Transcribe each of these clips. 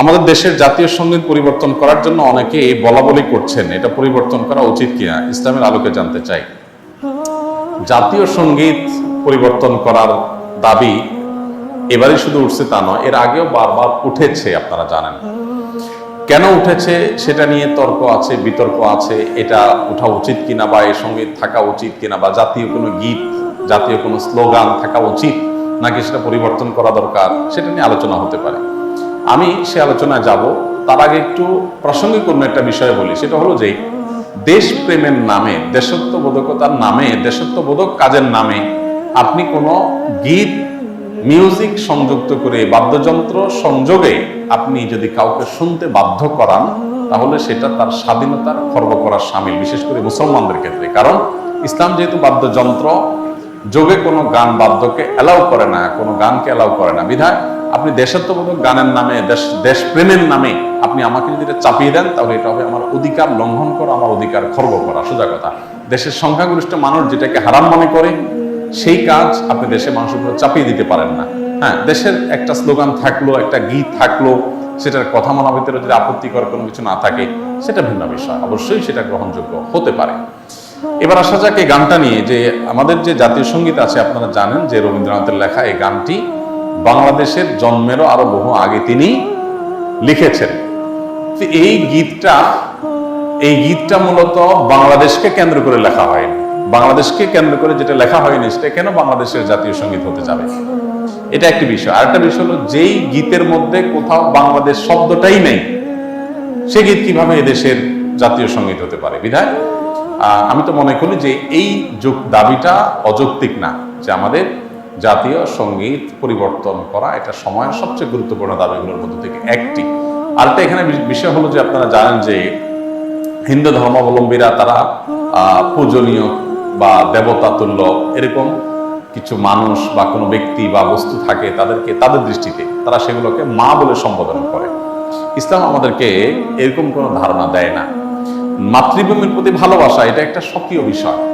আমাদের দেশের জাতীয় সংগীত পরিবর্তন করার জন্য অনেকে বলা বলি করছেন। এটা পরিবর্তন করা উচিত কিনা, ইসলামের আলোকে জানতে চাই। জাতীয় সংগীত পরিবর্তন করার দাবি এবারই শুধু উঠছে তা নয়, এর আগেও বারবার উঠেছে, আপনারা জানেন। কেন উঠেছে সেটা নিয়ে তর্ক আছে, বিতর্ক আছে, এটা উঠা উচিত কিনা বা এই সংগীত থাকা উচিত কিনা বা জাতীয় কোনো গীত, জাতীয় কোনো স্লোগান থাকা উচিত নাকি সেটা পরিবর্তন করা দরকার, সেটা নিয়ে আলোচনা হতে পারে। আমি সে আলোচনায় যাব। তার আগে একটু প্রাসঙ্গিক অন্য একটা বিষয় বলি। সেটা হলো যে, দেশপ্রেমের নামে, দেশত্ববোধকতার নামে, দেশত্ববোধক কাজের নামে আপনি কোনো গীত, মিউজিক সংযুক্ত করে বাদ্যযন্ত্র সংযোগে আপনি যদি কাউকে শুনতে বাধ্য করান, তাহলে সেটা তার স্বাধীনতার খর্ব করার সামিল, বিশেষ করে মুসলমানদের ক্ষেত্রে। কারণ ইসলাম যেহেতু বাদ্যযন্ত্র, যোগে কোনো গান বাদ্যকে অ্যালাউ করে না, কোনো গানকে অ্যালাউ করে না। বিধায় আপনি দেশাত্মবোধক গানের নামে, দেশ, দেশপ্রেমের নামে আপনি আমাকে যদি এটা চাপিয়ে দেন, তাহলে এটা হবে আমার অধিকার লঙ্ঘন করা, আমার অধিকার খর্ব করা। সোজা কথা। দেশের সংখ্যাগরিষ্ঠ মানুষ যেটাকে হারাম মনে করে, সেই কাজ আপনি দেশের মানুষের উপর চাপিয়ে দিতে পারেন না। হ্যাঁ দেশের একটা স্লোগান থাকল, একটা গীত থাকল, সেটার কথা মনা ভিতরে যদি আপত্তিকর কোনো কিছু না থাকে, সেটা ভিন্ন বিষয়। অবশ্যই সেটা গ্রহণযোগ্য হতে পারে। এবার আসা যাক এই গানটা নিয়ে, যে আমাদের যে জাতীয় সংগীত আছে, আপনারা জানেন যে রবীন্দ্রনাথের লেখা এই গানটি বাংলাদেশের জন্মেরও আরও বহু আগে তিনি লিখেছেন। এই গীতটা এই গীতটা মূলত বাংলাদেশকে কেন্দ্র করে লেখা হয়নি বাংলাদেশকে কেন্দ্র করে যেটা লেখা হয়নি, সেটা কেন বাংলাদেশের জাতীয় সংগীত হতে যাবে? এটা একটি বিষয়। আরেকটা বিষয় হলো, যেই গীতের মধ্যে কোথাও বাংলাদেশ শব্দটাই নেই, সে গীত কীভাবে এদেশের জাতীয় সংগীত হতে পারে? বিধায় আমি তো মনে করি যে এই দাবিটা অযৌক্তিক না, যে আমাদের জাতীয় সংগীত পরিবর্তন করা এটা সময়ের সবচেয়ে গুরুত্বপূর্ণ দাবিগুলোর মধ্যে থেকে একটি। আর আরেকটা এখানে বিষয় হলো যে আপনারা জানেন যে হিন্দু ধর্মাবলম্বীরা তারা পূজনীয় বা দেবতা তুল্য এরকম কিছু মানুষ বা কোনো ব্যক্তি বা বস্তু থাকে তাদেরকে, তাদের দৃষ্টিতে তারা সেগুলোকে মা বলে সম্বোধন করে। ইসলাম আমাদেরকে এরকম কোনো ধারণা দেয় না। মাতৃভূমির প্রতি ভালোবাসা এটা একটা স্বকীয় বিষয়।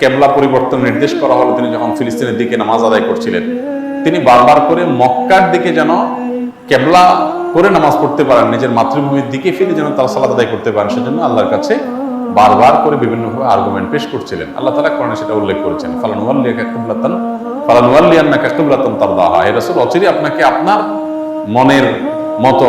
কেবলা পরিবর্তন নির্দেশ করা হলো। তিনি যখন ফিলিস্তিনের দিকে নামাজ আদায় করছিলেন, তিনি বারবার করে মক্কার দিকে যেন কেবলা করে নামাজ পড়তে পারেন, নিজের মাতৃভূমির দিকে ফিরে যেন তারা সালাদ আদায় করতে পারেন, সেজন্য আল্লাহর কাছে বারবার করে বিভিন্নভাবে আর্গুমেন্ট পেশ করছিলেন। আল্লাহ তালা কোরআনে সেটা উল্লেখ করেছেন ফালানুয়াল্লিয়া কাকুবলাতান ফালানুয়াল্লিয়ান্না কাকুবলাতান তার দাহা এ রাসূল অচিরে আপনাকে আপনার মনের মতো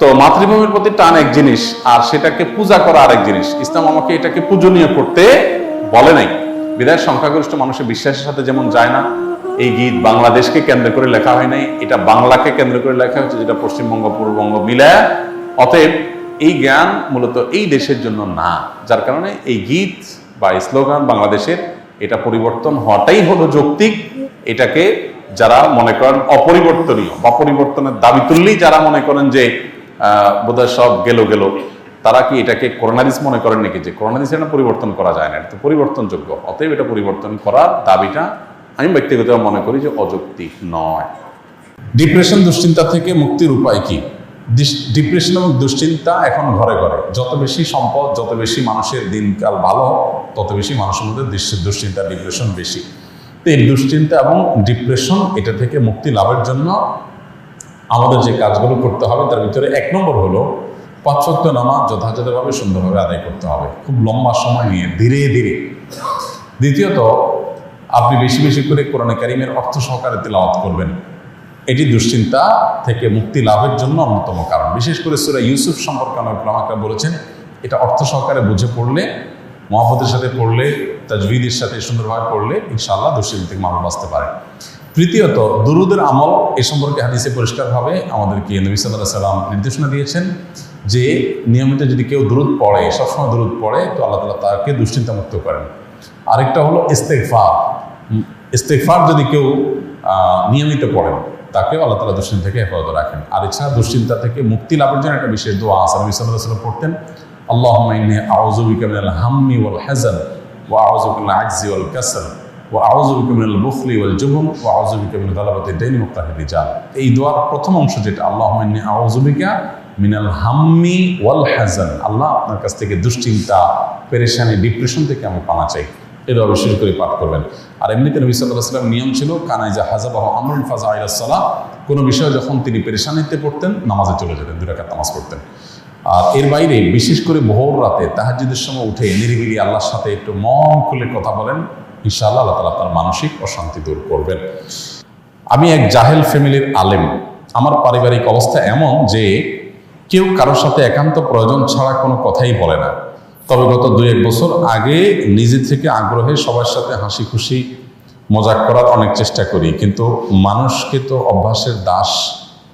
তো মাতৃভূমির প্রতি টান এক জিনিস, আর সেটাকে পূজা করা আরেক জিনিস। ইসলাম আমাকে এটাকে পূজনীয় করতে বলে নাই। বিদায় সংখ্যাগরিষ্ঠ মানুষের বিশ্বাসের সাথে যেমন যায় না, এই গীত বাংলাদেশকে কেন্দ্র করে লেখা হয় নাই, এটা বাংলাকে কেন্দ্র করে লেখা হচ্ছে যেটা পশ্চিমবঙ্গ, পূর্ববঙ্গ মিলায়। অতএব এই জ্ঞান মূলত এই দেশের জন্য না, যার কারণে এই গীত বা স্লোগান বাংলাদেশের, এটা পরিবর্তন হওয়াটাই হলো যৌক্তিক। এটাকে যারা মনে করেন অপরিবর্তনীয় বা পরিবর্তনের দাবি তুললেই যারা মনে করেন যে বোধহয় সব গেল গেল। তারা কি এটাকে করোনাদিস মনে করেন নাকি যে করোনাদিস এটা পরিবর্তন করা যায় না? এটা তো পরিবর্তনযোগ্য। অতএব এটা পরিবর্তন করার দাবিটা আমি ব্যক্তিগতভাবে মনে করি যে অযৌক্তিক নয়। ডিপ্রেশন দুশ্চিন্তা থেকে মুক্তির উপায় কি? ডিপ্রেশন এবং দুশ্চিন্তা এখন ঘরে ঘরে। যত বেশি সম্পদ, যত বেশি মানুষের দিনকাল ভালো, তত বেশি মানুষের মধ্যে দুশ্চিন্তা, ডিপ্রেশন বেশি। তো এই দুশ্চিন্তা এবং ডিপ্রেশন এটা থেকে মুক্তি লাভের জন্য আমাদের যে কাজগুলো করতে হবে, তার ভিতরে এক নম্বর হলো পাঁচক্ত নামাজ যথাযথভাবে সুন্দরভাবে আদায় করতে হবে। খুব লম্বা সময় নিয়ে, ধীরে ধীরে। দ্বিতীয়ত, আপনি বেশি বেশি করে কোরআনে কারিমের অর্থ সহকারে তেলাওয়াত করবেন। এটি দুশ্চিন্তা থেকে মুক্তি লাভের জন্য অন্যতম কারণ। বিশেষ করে সুরা ইউসুফ সম্পর্কে ওলামাকরা বলেছেন, এটা অর্থ সহকারে বুঝে পড়লে মহাপতের সাথে পড়লে, তাজবিদের সাথে সুন্দরভাবে পড়লে ইনশাআল্লাহ দুশ্চিন্তা থেকে মানুষ বাঁচতে পারে। তৃতীয়ত, দুরুদের আমল এ সম্পর্কে হাদিসে পরিষ্কারভাবে আমাদেরকে নবী সাল্লাহ সাল্লাম নির্দেশনা দিয়েছেন যে, নিয়মিত যদি কেউ দূরত পড়ে, সবসময় দূরত পড়ে, তো আল্লাহ তালা তাকে দুশ্চিন্তা মুক্ত করেন। আরেকটা হলো ইস্তেকফার ইস্তেকফার যদি কেউ নিয়মিত পড়েন, তাকেও আল্লাহ তালা দুশ্চিন্তা থেকে হেফাজত রাখেন। আর এছাড়া দুশ্চিন্তা থেকে মুক্তি লাভের জন্য একটা বিশেষ দোয়া আছে নবী সাল্লাহ সাল্লাম পড়তেন আল্লাহ আউজুবিকা মিনাল হাম্মি ওয়াল হাজান ওয়া আউজুবিকা মিনাল আজজি ওয়াল কাসল ওয়া আউজুবিকা মিনাল বুখলি ওয়াল জুবন ওয়া আউজুবিকা মিনাল গালাবাতি দাইনি মুক্তাহির রিজাল। এই দোয়ার প্রথম অংশ যেটা আল্লাহ আউজুবিকা মিনাল হাম্মি ওয়াল হাজান আল্লাহ আপনার কাছ থেকে দুশ্চিন্তা, পেরেশানি, ডিপ্রেশন থেকে আমি পানা চাই। এটা বিশেষ করে পাঠ করবেন। আর এমনিতে নবী সাল্লাহ সাল্লাম নিয়ম ছিল কানাই যা হাজাবাহ আমরুল ফাজা আইরাসাল্লাহ কোনো বিষয়ে যখন তিনি পেরেশানিতে পড়তেন, নামাজে চলে যেতেন, দুই রাকাত নামাজ পড়তেন। আর এর বাইরে বিশেষ করে ভোর রাতে তাহাজ্জুদের সময় উঠে নিরিবিলি আল্লাহর সাথে একটু মন খুলে কথা বলেন ইনশাআল্লাহ আল্লাহ তালা আপনার মানসিক অশান্তি দূর করবেন। আমি এক জাহেল ফ্যামিলির আলেম। আমার পারিবারিক অবস্থা এমন যে কেউ কারোর সাথে একান্ত প্রয়োজন ছাড়া কোনো কথাই বলে না। তবে গত দুই এক বছর আগে নিজে থেকে আগ্রহে সবার সাথে হাসি খুশি মজাক করার অনেক চেষ্টা করি। কিন্তু মানুষকে তো অভ্যাসের দাস,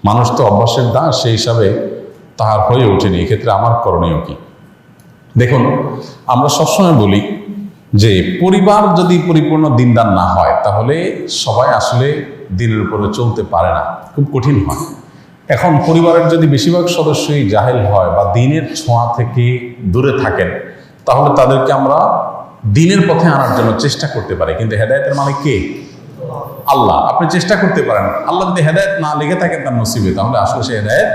মানুষ তো অভ্যাসের দাস সেই হিসাবে তাহার হয়ে ওঠেনি। এক্ষেত্রে আমার করণীয় কি? দেখুন, আমরা সবসময় বলি যে পরিবার যদি পরিপূর্ণ দিনদার না হয়, তাহলে সবাই আসলে দিনের উপরে চলতে পারে না। খুব কঠিন হয়। এখন পরিবারের যদি বেশিরভাগ সদস্যই জাহেল হয় বা দিনের ছোঁয়া থেকে দূরে থাকেন, তাহলে তাদেরকে আমরা দিনের পথে আনার জন্য চেষ্টা করতে পারি। কিন্তু হেদায়তের মানে কে? আল্লাহ। আপনি চেষ্টা করতে পারেন। আল্লাহ যদি হেদায়ত না লেগে থাকেন তার নসিবে, তাহলে আসলে সে হেদায়ত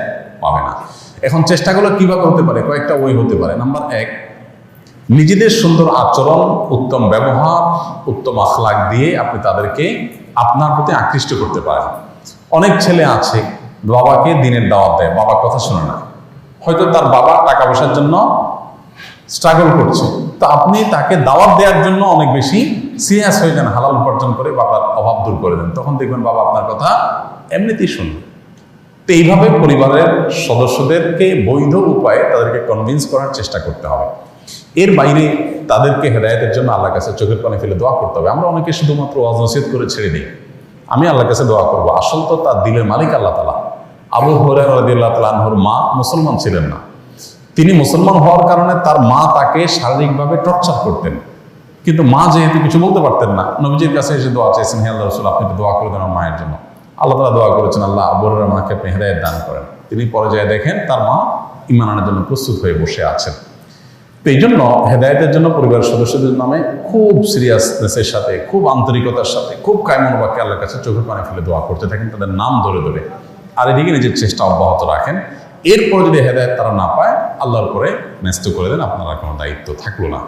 পাবে না। এখন চেষ্টাগুলো কীভাবে হতে পারে? কয়েকটা ওই হতে পারে। নাম্বার এক নিজেদের সুন্দর আচরণ, উত্তম ব্যবহার, উত্তম আখলাক দিয়ে আপনি তাদেরকে আপনার প্রতি আকৃষ্ট করতে পারেন। অনেক ছেলে আছে, বাবাকে দিনের দাওয়াত দেয় বাবার কথা শোনে না। হয়তো তার বাবা টাকা পয়সার জন্য স্ট্রাগল করছে। তো আপনি তাকে দাওয়াত দেওয়ার জন্য অনেক বেশি সিরিয়াস হয়ে যান, হালাল উপার্জন করে বাবার অভাব দূর করে দেন। তখন দেখবেন বাবা আপনার কথা এমনিতেই শুনবে। তো এইভাবে পরিবারের সদস্যদেরকে বৈধ উপায়ে তাদেরকে কনভিন্স করার চেষ্টা করতে হবে। এর বাইরে তাদেরকে হেদায়তের জন্য আল্লাহ কাছে চোখের পানি ফেলে দোয়া করতে হবে। আমরা অনেকে শুধুমাত্র নসিহত করে ছেড়ে দিই। আমি আল্লাহর কাছে দোয়া করব। আসল তো তার দিলের মালিক আল্লাহ তালা আবু হরে রদিল্লাহ তালাহর মা মুসলমান ছিলেন না। তিনি মুসলমান হওয়ার কারণে তার মা তাকে শারীরিকভাবে টর্চার করতেন। কিন্তু মা যেহেতু কিছু বলতে পারতেন না, নবীজির কাছে এসে দোয়া চাইছেন হে আল্লাহ রসুল, আপনি দোয়া করে দেন মায়ের জন্য। আল্লাহ তালা দোয়া করেছেন, আল্লাহ আবুরের মাকে আপনি হেদায়ত দান করেন। তিনি পরে যায় দেখেন তার মা ইমান আনার জন্য প্রস্তুত হয়ে বসে আছেন। এই জন্য হেদায়তের জন্য পরিবারের সদস্যদের নামে খুব সিরিয়াসনেসের সাথে, খুব আন্তরিকতার সাথে, খুব কায়মন বাক্যে আল্লাহর কাছে চোখের পানি ফেলে দোয়া করতে থাকেন, তাদের নাম ধরে ধরে। আর এদিকে নিজের চেষ্টা অব্যাহত রাখেন। এরপর যদি হেদায়ত তারা না পায়, আল্লাহর পরে ন্যস্ত করে দেন, আপনারা কোনো দায়িত্ব থাকল না।